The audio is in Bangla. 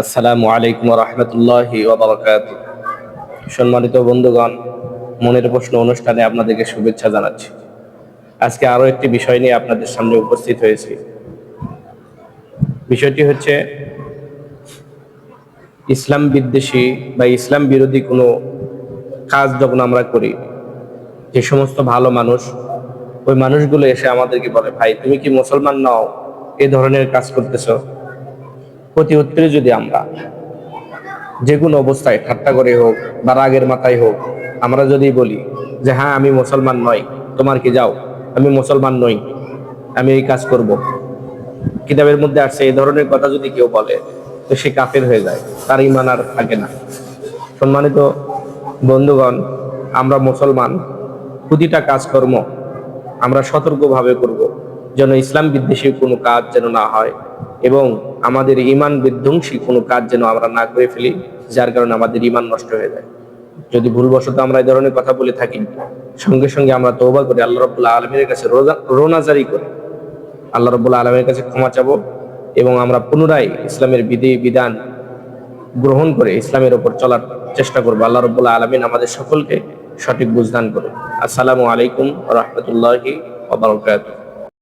আসসালামু আলাইকুম রহমতুল্লাহি ওবরাকাত সম্মানিত বন্ধুগণ, মনের প্রশ্ন অনুষ্ঠানে আপনাদেরকে শুভেচ্ছা জানাচ্ছি। আজকে আরও একটি বিষয় নিয়ে আপনাদের সামনে উপস্থিত হয়েছি। বিষয়টি হচ্ছে, ইসলাম বিদ্বেষী বা ইসলাম বিরোধী কোনো কাজ যখন আমরা করি, যে সমস্ত ভালো মানুষ, ওই মানুষগুলো এসে আমাদেরকে বলে, ভাই, তুমি কি মুসলমান নাও? এ ধরনের কাজ করতেছো? প্রতি উত্তরে যদি আমরা। যে কোনো অবস্থায়, ঠাট্টা করে হোক বা রাগের মাথায় হোক, আমরা যদি বলি যে হ্যাঁ আমি মুসলমান নই, তোমার কি যাও? আমি মুসলমান নই, আমি এই কাজ করব। কিতাবের মধ্যে আসছে, এই ধরনের কথা যদি কেউ বলে, তো সে কাফের হয়ে যায়, তার ইমান আর থাকে না। সম্মানিত বন্ধুগণ, আমরা মুসলমান, প্রতিটা কাজকর্ম আমরা সতর্কভাবে করব। যেন ইসলাম বিদ্বেষী কোনো কাজ যেন না হয় এবং আমাদের ইমান বিধ্বংসী কোনো কাজ যেন আমরা না করে ফেলি, যার কারণে আমাদের ইমান নষ্ট হয়ে যায়। যদি ভুলবশত আমরা এই ধরনের কথা বলে থাকি, সঙ্গে সঙ্গে আমরা তৌবা করে আল্লাহ রবুল্লাহ আলমীর কাছে রোনাজারি করে। আল্লাহ রবুল্লাহ আলমের কাছে ক্ষমা চাবো এবং আমরা পুনরায় ইসলামের বিধি, বিধান গ্রহণ করে ইসলামের ওপর চলার চেষ্টা করব। আল্লাহ রবুল্লাহ আলমিন আমাদের সকলকে সঠিক বুঝদান করুন আসসালামু আলাইকুম রহমতুল্লাহি